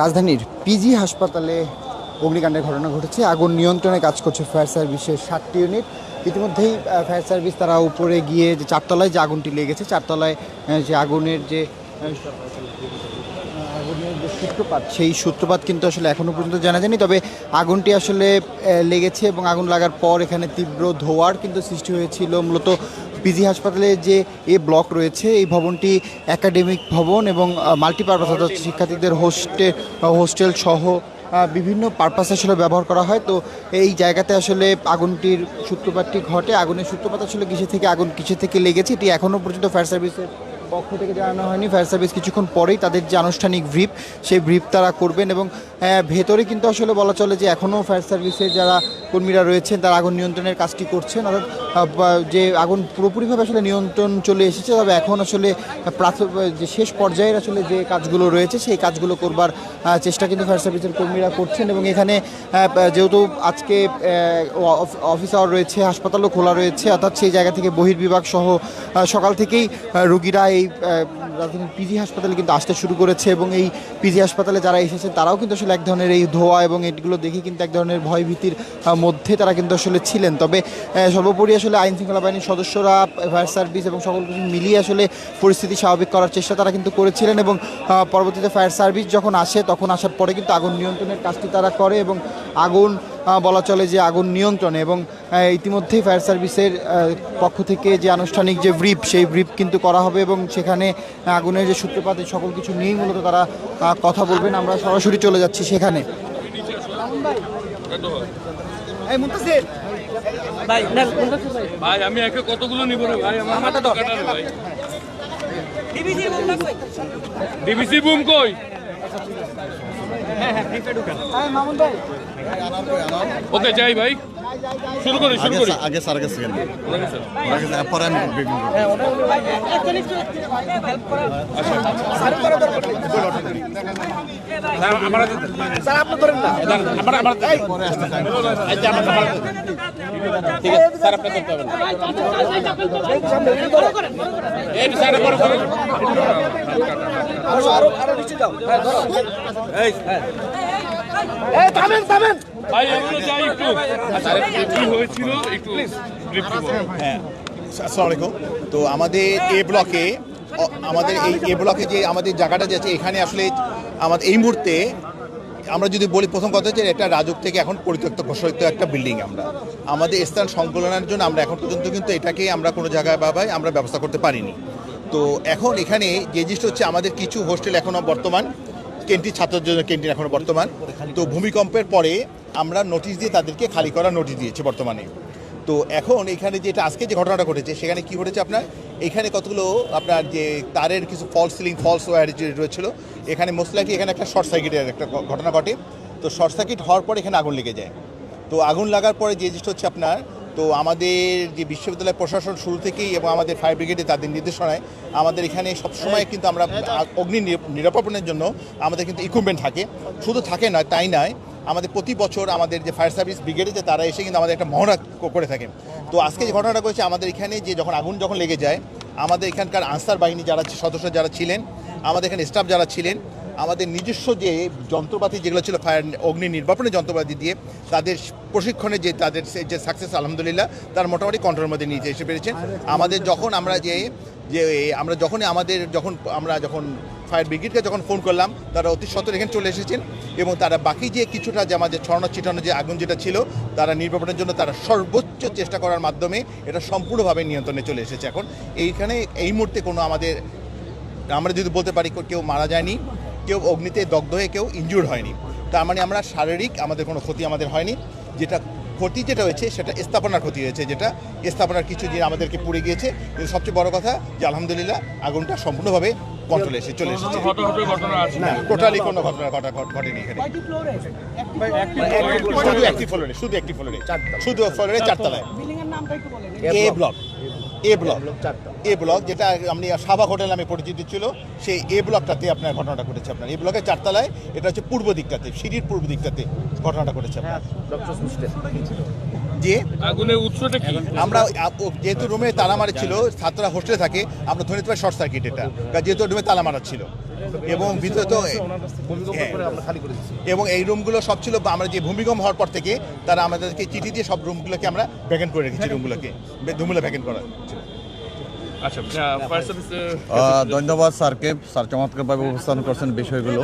রাজধানীর পিজি হাসপাতালে অগ্নিকাণ্ডের ঘটনা ঘটেছে। আগুন নিয়ন্ত্রণে কাজ করছে ফায়ার সার্ভিসের সাতটি ইউনিট। ইতিমধ্যেই ফায়ার সার্ভিস তারা উপরে গিয়ে যে চারতলায় যে আগুনটি লেগেছে চারতলায় যে আগুনের যে আহ, আগুনের যে সূত্রপাত? সেই সূত্রপাত কিন্তু আসলে এখনও পর্যন্ত জানা যায়নি, তবে আগুনটি আসলে লেগেছে এবং আগুন লাগার পর এখানে তীব্র ধোঁয়ার কিন্তু সৃষ্টি হয়েছিল। মূলত পিজি হাসপাতালে যে এ ব্লক রয়েছে, এই ভবনটি একাডেমিক ভবন এবং মাল্টিপারপাস অর্থাৎ শিক্ষার্থীদের হোস্টে, হোস্টেল সহ বিভিন্ন পারপাসে আসলে ব্যবহার করা হয়। তো এই জায়গাতে আসলে আগুনটির সূত্রপাতটি ঘটে। আগুনের সূত্রপাত আসলে কিসে থেকে, আগুন কিসে থেকে লেগেছে, এটি এখনও পর্যন্ত ফায়ার সার্ভিসের পক্ষ থেকে জানানো হয়নি। ফায়ার সার্ভিস কিছুক্ষণ পরেই তাদের যে আনুষ্ঠানিক ব্রিফ সেই ব্রিফ তারা করবেন এবং আহ, ভেতরে কিন্তু আসলে বলা চলে যে এখনও ফায়ার সার্ভিসের যারা কর্মীরা রয়েছেন তারা আগুন নিয়ন্ত্রণের কাজটি করছেন। অর্থাৎ যে আগুন পুরোপুরিভাবে আসলে নিয়ন্ত্রণ চলে এসেছে তবে এখন আসলে যে শেষ পর্যায়ের আসলে যে কাজগুলো রয়েছে সেই কাজগুলো করবার চেষ্টা কিন্তু ফায়ার সার্ভিসের কর্মীরা করছেন এবং এখানে যেহেতু আজকে অফিস আওয়ার রয়েছে হাসপাতালও খোলা রয়েছে অর্থাৎ সেই জায়গা থেকে বহির্বিভাগ সহ সকাল থেকেই রুগীরা এই রাজধানীর পিজি হাসপাতালে কিন্তু আসতে শুরু করেছে এবং এই পিজি হাসপাতালে যারা এসেছে তারাও কিন্তু আসলে এক ধরনের এই ধোয়া এবং এগুলো দেখে কিন্তু এক ধরনের ভয় ভীতির আহ, মধ্যে তারা কিন্তু আসলে ছিলেন। তবে সর্বোপরি আসলে আইন শৃঙ্খলা বাহিনীর সদস্যরা, ফায়ার সার্ভিস এবং সকল কিছু মিলিয়ে আসলে পরিস্থিতি স্বাভাবিক করার চেষ্টা তারা কিন্তু করেছিলেন এবং পরবর্তীতে ফায়ার সার্ভিস যখন আসে, তখন আসার পরে কিন্তু আগুন নিয়ন্ত্রণের কাজটি তারা করে এবং আগুন বলা চলে যে আগুন নিয়ন্ত্রণে এবং ইতিমধ্যেই ফায়ার সার্ভিসের পক্ষ থেকে যে আনুষ্ঠানিক যে ব্রিফ, সেই ব্রিফ কিন্তু করা হবে এবং সেখানে আগুনের যে সূত্রপাত সকল কিছু নিয়েই মূলত তারা কথা বলবেন। আমরা সরাসরি চলে যাচ্ছি সেখানে। ভাই ভাই। ভাই আমি একে কতগুলো নিব রে ভাই? আমার মাথা তো কাটা রে ভাই। ডিবিসি বুম কই? ডিবিসি বুম কই? ওকে যাই ভাই। শুরু করি শুরু করি। আগে স্যার আগে সেকেন্ড আগে স্যার, পরে আমি বেগুন একজন একটু হেল্প করা স্যার আপনি ধরেন না। আমার আমার ঠিক আছে স্যার আপনি করতে হবে না এই স্যার বড় করে। ভাই, এগুলো যাই একটু। আচ্ছা হয়েছিল? একটু হ্যাঁ। আসসালামু আলাইকুম তো আমাদের এ ব্লকে আমাদের এই এ ব্লকে যে আমাদের জায়গাটা যে আছে, এখানে আসলে আমাদের এই মুহূর্তে আমরা যদি বলি, প্রথম কথা হচ্ছে এটা রাজুক থেকে এখন পরিত্যক্ত ঘোষিত একটা বিল্ডিং আমরা। আমাদের স্থান সংকলনের জন্য আমরা এখন পর্যন্ত কিন্তু এটাকে আমরা কোনো জায়গায় বাবাই আমরা ব্যবস্থা করতে পারিনি। তো এখন এখানে যে জিনিসটা হচ্ছে, আমাদের কিছু হোস্টেল এখনও বর্তমান। ক্যান্টিন ছাত্রদের জন্য ক্যান্টিন এখনও বর্তমান। তো ভূমিকম্পের পরে আমরা নোটিশ দিয়ে তাদেরকে খালি করার নোটিশ দিয়েছি বর্তমানে। তো এখন এখানে যেটা আজকে যে ঘটনাটা ঘটেছে, সেখানে কি ঘটেছে আপনার? এখানে কতগুলো আপনার যে তারের কিছু ফলস সিলিং ফলস ওয়্যার রয়েছিল, এখানে মোস্ট এখানে একটা শর্ট সার্কিটের একটা ঘটনা ঘটে। তো শর্ট সার্কিট হওয়ার পর এখানে আগুন লেগে যায়। তো আগুন লাগার পরে যে জিনিসটা হচ্ছে আপনার তো আমাদের যে বিশ্ববিদ্যালয় প্রশাসন শুরু থেকেই এবং আমাদের ফায়ার ব্রিগেডে তাদের নির্দেশনায় আমাদের এখানে সবসময় কিন্তু আমরা অগ্নি নির- নিরাপনের জন্য আমাদের কিন্তু ইকুইপমেন্ট থাকে। শুধু থাকে নয় তাই নয় আমাদের প্রতি বছর আমাদের যে ফায়ার সার্ভিস ব্রিগেডে যে তারা এসে কিন্তু আমাদের একটা মহড়া করে থাকে। তো আজকে যে ঘটনাটা করেছে আমাদের এখানে যে যখন আগুন যখন লেগে যায় আমাদের এখানকার আনসার বাহিনী যারা সদস্য যারা ছিলেন আমাদের এখানে স্টাফ যারা ছিলেন আমাদের নিজস্ব যে যন্ত্রপাতি যেগুলো ছিল ফায়ার অগ্নি নির্বাপনের যন্ত্রপাতি দিয়ে তাদের প্রশিক্ষণে যে তাদের যে সাকসেস আলহামদুলিল্লাহ, তার মোটামুটি কন্ট্রোলের মধ্যে নিয়ে এসে পেরেছেন আমাদের যখন আমরা যে যে আমরা যখনই আমাদের যখন আমরা যখন ফায়ার ব্রিগেডকে যখন ফোন করলাম, তারা অতি সত্তর এখানে চলে এসেছেন এবং তারা বাকি যে কিছুটা যে আমাদের ছড়ানো, ছিটানো যে আগুন যেটা ছিল, তারা নির্বাপনের জন্য তারা সর্বোচ্চ চেষ্টা করার মাধ্যমে এটা সম্পূর্ণভাবে নিয়ন্ত্রণে চলে এসেছে এখন। এইখানে এই মুহূর্তে কোনো আমাদের, আমরা যদি বলতে পারি, কেউ মারা যায়নি। কেউ অগ্নিতে দগ্ধ হয়ে কেউ ইনজুর হয়নি। তার মানে আমরা শারীরিক আমাদের কোনো ক্ষতি আমাদের হয়নি। যেটা ক্ষতি যেটা হয়েছে সেটা স্থাপনার ক্ষতি হয়েছে যেটা স্থাপনার কিছু দিন আমাদেরকে পুড়ে গিয়েছে। কিন্তু সবচেয়ে বড় কথা যে আলহামদুলিল্লাহ আগুনটা সম্পূর্ণভাবে কন্ট্রোলে এসে চলে এসেছে। না টোটালি কোনো ঘটনা ঘটা ঘট- ঘটেনি এখানে। শুধু একটি ফ্লোরে শুধু একটি ফ্লোরে শুধু ফ্লোরে চারতলায়। A block A block A block যেটা আপনি সাবা হোটেল নামে পরিচিত ছিল সেই এ ব্লকটাতে আপনার ঘটনাটা ঘটেছে আপনার। এ ব্লকের চারতলায় এটা হচ্ছে পূর্ব দিকটাতে সিঁড়ির পূর্ব দিকটাতে ঘটনাটা ঘটেছে আপনার। যে আগুনের উৎসটা কি? আমরা যেহেতু রুমে তালা মারা ছিল ছাত্ররা হোস্টেলে থাকে আমরা ধরে নিতে পারি শর্ট সার্কিট এটা কারণ যেহেতু রুমে তালা মারা ছিল। এবং ভিতরে তো হ্যাঁ। এবং এই রুমগুলো সব ছিল আমরা যে ভূমিকম্প হওয়ার পর থেকে তারা আমাদেরকে চিঠি দিয়ে সব রুমগুলোকে আমরা ভ্যাকেন্ট করে রেখেছি রুমগুলোকে রুমগুলো ভ্যাকেন্ট করা ধন্যবাদ স্যারকে। স্যার চমৎকারভাবে উপস্থাপন করছেন বিষয়গুলো।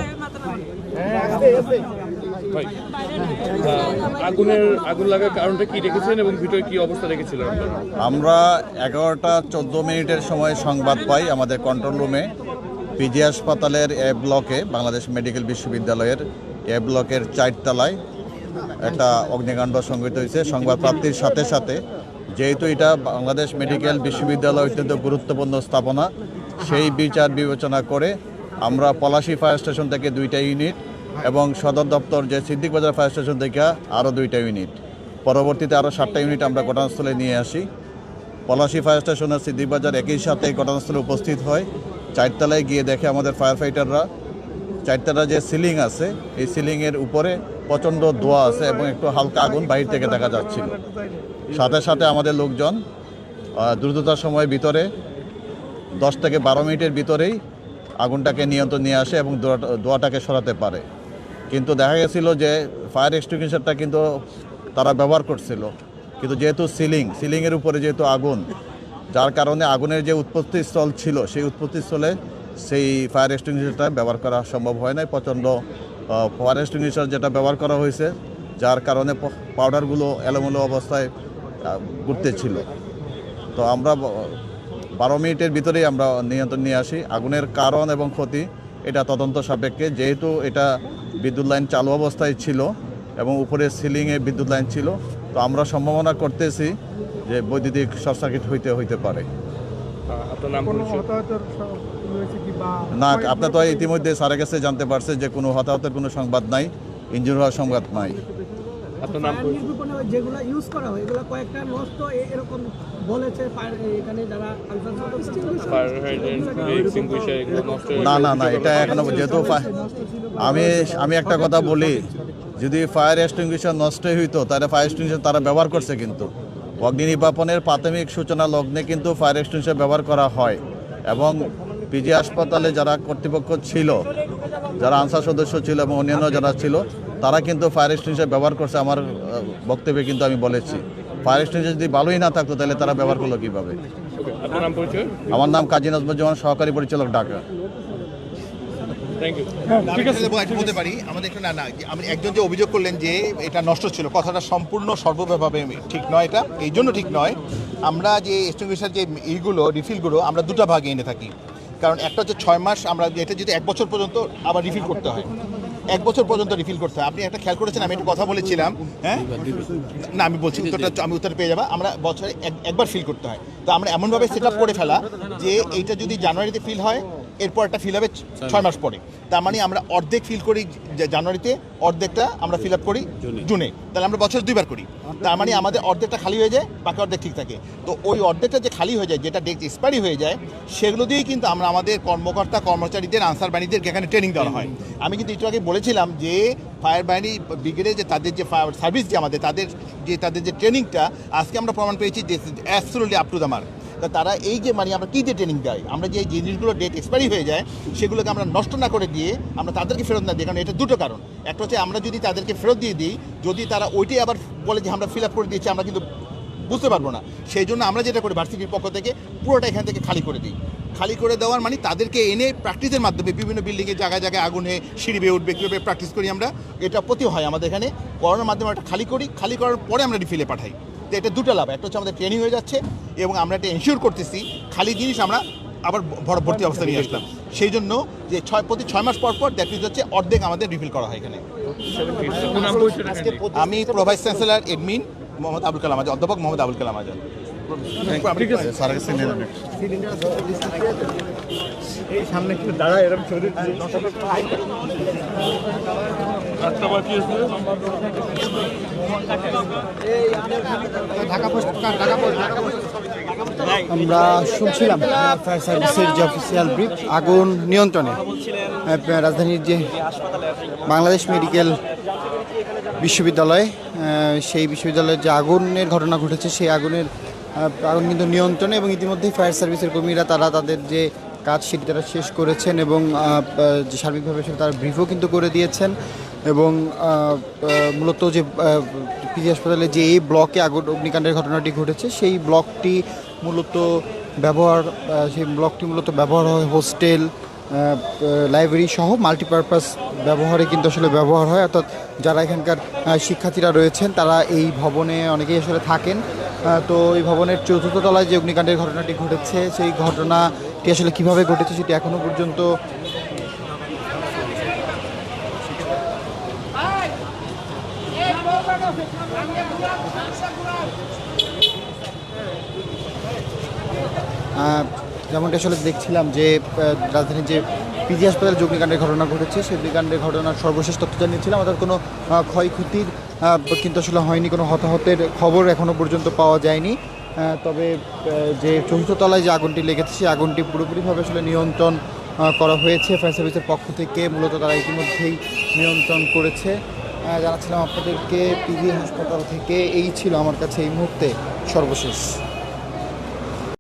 আগুনের আগুন লাগার কারণটা কি রেখেছেন এবং ভিতরে কি অবস্থা রেখেছিলেন আমরা এগারোটা চোদ্দ মিনিটের সময় সংবাদ পাই আমাদের কন্ট্রোল রুমে পিজি হাসপাতালের এ ব্লকে বাংলাদেশ মেডিকেল বিশ্ববিদ্যালয়ের এ ব্লকের চারতলায় একটা অগ্নিকাণ্ড সংঘটিত হয়েছে। সংবাদ প্রাপ্তির সাথে সাথে যেহেতু এটা বাংলাদেশ মেডিকেল বিশ্ববিদ্যালয় অত্যন্ত গুরুত্বপূর্ণ স্থাপনা, সেই বিচার বিবেচনা করে আমরা পলাশী ফায়ার স্টেশন থেকে দুইটা ইউনিট এবং সদর দপ্তর যে সিদ্দিক বাজার ফায়ার স্টেশন থেকে আরও দুইটা ইউনিট। পরবর্তীতে আরও সাতটা ইউনিট আমরা ঘটনাস্থলে নিয়ে আসি। পলাশী ফায়ার স্টেশনের সিদ্দিক বাজার একই সাথে ঘটনাস্থলে উপস্থিত হয়। চারতলায় গিয়ে দেখে আমাদের ফায়ার ফাইটাররা চারতলা যে সিলিং আছে, এই সিলিংয়ের উপরে প্রচণ্ড ধোয়া আছে এবং একটু হালকা আগুন বাহির থেকে দেখা যাচ্ছিল। সাথে সাথে আমাদের লোকজন দ্রুততার সময় ভিতরে, দশ থেকে বারো মিনিটের ভিতরেই আগুনটাকে নিয়ন্ত্রণ নিয়ে আসে এবং ধোঁয়াটাকে সরাতে পারে। কিন্তু দেখা গেছিল যে ফায়ার এক্সটিংগুইশারটা কিন্তু তারা ব্যবহার করছিল। কিন্তু যেহেতু সিলিং সিলিংয়ের উপরে যেহেতু আগুন, যার কারণে আগুনের যে উৎপত্তি স্থল ছিল, সেই উৎপত্তি স্থলে সেই ফায়ার এক্সটিংগুইশারটা ব্যবহার করা সম্ভব হয় নাই। প্রচণ্ড ফায়ার এক্সটিংগুইশার যেটা ব্যবহার করা হয়েছে, যার কারণে পাউডারগুলো এলোমেলো অবস্থায় আহ, ঘুরতেছিল তো আমরা বারো মিনিটের ভিতরেই আমরা নিয়ন্ত্রণ নিয়ে আসি। আগুনের কারণ এবং ক্ষতি এটা তদন্ত সাপেক্ষে। যেহেতু এটা বিদ্যুৎ লাইন চালু অবস্থায় ছিল এবং উপরে সিলিংয়ে বিদ্যুৎ লাইন ছিল তো আমরা সম্ভাবনা করতেছি যে বৈদ্যুতিক শর্ট সার্কিট হইতে হইতে পারে। না আপনার তো ইতিমধ্যে স্যারের কাছে জানতে পারছে যে কোনো হতাহতের কোনো সংবাদ নাই ইঞ্জুরি হওয়ার সংবাদ নাই। আপনার নাম পরিচয় যেগুলো ইউজ করা হয় এগুলো কয়েকটা নষ্ট এরকম বলেছে এখানে যারা আনসার ফায়ার হাইড্রেন্ট এক্সটিংগুইশার এগুলো নষ্ট না না না এটা এখনও যেহেতু আমি আমি একটা কথা বলি যদি ফায়ার এক্সটিংগুইশার নষ্ট হইতো তাহলে ফায়ার এক্সটিংগুইশার তারা ব্যবহার করছে কিন্তু। অগ্নি নির্বাপনের প্রাথমিক সূচনা লগ্নে কিন্তু ফায়ার এক্সটিংগুইশার ব্যবহার করা হয়। এবং পিজি হাসপাতালে যারা কর্তৃপক্ষ ছিল যারা আনসার সদস্য ছিল এবং অন্যান্য যারা ছিল তারা কিন্তু ফায়ার এক্সটিংগুইশার ব্যবহার করছে আমার বক্তব্যে কিন্তু আমি বলেছি। ফায়ার এক্সটিংগুইশার যদি ভালোই না থাকতো তাহলে তারা ব্যবহার করল কীভাবে? Okay, আপনার নাম পরিচয়? আমার নাম কাজী নজমুজ্জামান সহকারী পরিচালক ঢাকা। থ্যাংক ইউ ঠিক আছে। একটা বলতে পারি আমাদের না না একজন যে অভিযোগ করলেন যে এটা নষ্ট ছিল কথাটা সম্পূর্ণ সর্বভাবে ঠিক নয় এটা? এই জন্য ঠিক নয় আমরা যে এক্সটিংগুইশার যে এইগুলো রিফিলগুলো আমরা দুটো ভাগে এনে থাকি। কারণ একটা হচ্ছে ছয় মাস আমরা এটা যদি এক বছর পর্যন্ত আবার রিফিল করতে হয়। এক বছর পর্যন্ত রিফিল করতে হয়। আপনি একটা খেয়াল করেছেন, আমি একটু কথা বলেছিলাম হ্যাঁ? না, আমি বলছি উত্তরটা আমি উত্তর পেয়ে যাব। আমরা বছরে এক- একবার ফিল করতে হয়। তো আমরা এমনভাবে সেট আপ করে ফেলা যে এইটা যদি জানুয়ারিতে ফিল হয় এরপর একটা ফিল হবে ছয় মাস। পরে। তার মানে আমরা অর্ধেক ফিল করি জানুয়ারিতে অর্ধেকটা আমরা ফিল আপ করি জুনে। তাহলে আমরা বছর দুইবার করি। তার মানে আমাদের অর্ধেকটা খালি হয়ে যায় বাকি অর্ধেক ঠিক থাকে। তো ওই অর্ধেকটা যে খালি হয়ে যায় যেটা ডেট এক্সপায়ারি হয়ে যায় সেগুলো দিয়েই কিন্তু আমরা আমাদের কর্মকর্তা কর্মচারীদের আনসার বাহিনীদেরকে এখানে ট্রেনিং দেওয়া হয়। আমি কিন্তু একটু আগে বলেছিলাম যে ফায়ার বাহিনী ব্রিগেডের যে তাদের যে ফায়ার সার্ভিস যে আমাদের তাদের যে তাদের যে ট্রেনিংটা আজকে আমরা প্রমাণ পেয়েছি absolutely up to the mark তা তারা এই যে মানে আমরা কী যে ট্রেনিং দেয়, আমরা যে জিনিসগুলো ডেট এক্সপায়ারি হয়ে যায়, সেগুলোকে আমরা নষ্ট না করে দিয়ে আমরা তাদেরকে ফেরত না দিই, কারণ এটা দুটো কারণ। একটা হচ্ছে আমরা যদি তাদেরকে ফেরত দিয়ে দিই, যদি তারা ওইটাই আবার বলে যে আমরা ফিল আপ করে দিয়েছি, আমরা কিন্তু বুঝতে পারব না। সেই জন্য আমরা যেটা করি ভার্সিটির পক্ষ থেকে পুরোটা এখান থেকে খালি করে দিই। খালি করে দেওয়ার মানে তাদেরকে এনে প্র্যাকটিসের মাধ্যমে বিভিন্ন বিল্ডিংয়ে জায়গায় জায়গায় আগুনে সিঁড়ি বেয়ে উঠবে, কীভাবে প্র্যাকটিস করি আমরা, এটা প্রতি হয় আমাদের এখানে। করোনার মাধ্যমে একটা খালি করি, খালি করার পরে আমরা রিফিলে পাঠাই। তো এটা দুটো লাভ। একটা হচ্ছে আমাদের ট্রেনিং হয়ে যাচ্ছে এবং আমরা এটা এনশিওর করতেছি খালি জিনিস আমরা আবার ভর- ভর্তি অবস্থা নিয়ে আসলাম। সেই জন্য যে ছয় প্রতি ছয় মাস পর পর দ্যাট মিনস হচ্ছে অর্ধেক আমাদের রিফিল করা হয় এখানে। আমি pro vice chancellor admin Mohammad Abul Kalam Azad অধ্যাপক মোহাম্মদ আবুল কালাম আজাদ। ঠিক আছে। স্যারের কাছে নিয়ে নেন। আটটা বাকি আছে। আমরা শুনছিলাম ফায়ার সার্ভিসের যে অফিসিয়াল ব্রিফ আগুন নিয়ন্ত্রণে। রাজধানীর যে বাংলাদেশ মেডিকেল বিশ্ববিদ্যালয় সেই বিশ্ববিদ্যালয়ের যে আগুনের ঘটনা ঘটেছে সেই আগুনের আগুন কিন্তু নিয়ন্ত্রণে এবং ইতিমধ্যেই ফায়ার সার্ভিসের কর্মীরা তারা তাদের যে কাজ সেটি তারা শেষ করেছেন এবং সার্বিকভাবে আসলে তারা ব্রিফও কিন্তু করে দিয়েছেন এবং মূলত যে পিজি হাসপাতালে যে এই ব্লকে আগুন অগ্নিকাণ্ডের ঘটনাটি ঘটেছে সেই ব্লকটি মূলত ব্যবহার সেই ব্লকটি মূলত ব্যবহার হয় হোস্টেল লাইব্রেরি সহ মাল্টিপারপাস ব্যবহারে কিন্তু আসলে ব্যবহার হয়। অর্থাৎ যারা এখানকার শিক্ষার্থীরা রয়েছেন তারা এই ভবনে অনেকেই আসলে থাকেন। তো এই ভবনের চতুর্থ তলায় যে অগ্নিকাণ্ডের ঘটনাটি ঘটেছে, সেই ঘটনাটি আসলে কীভাবে ঘটেছে সেটি এখনও পর্যন্ত যেমনটি আসলে দেখছিলাম যে রাজধানীর যে পিজি হাসপাতালে যে অগ্নিকাণ্ডের ঘটনা ঘটেছে, সেই অগ্নিকাণ্ডের ঘটনার সর্বশেষ তথ্য জানিয়েছিলাম। অর্থাৎ কোনো ক্ষয়ক্ষতির কিন্তু আসলে হয়নি, কোনো হতাহতের খবর এখনও পর্যন্ত পাওয়া যায়নি। তবে যে চতুর্থ তলায় যে আগুনটি লেগেছে, সেই আগুনটি পুরোপুরিভাবে আসলে নিয়ন্ত্রণ করা হয়েছে। ফায়ার সার্ভিসের পক্ষ থেকে মূলত তারা ইতিমধ্যেই নিয়ন্ত্রণ করেছে। জানাচ্ছিলাম আপনাদেরকে পিভি হাসপাতাল থেকে এই ছিল আমার কাছে এই মুহূর্তে সর্বশেষ।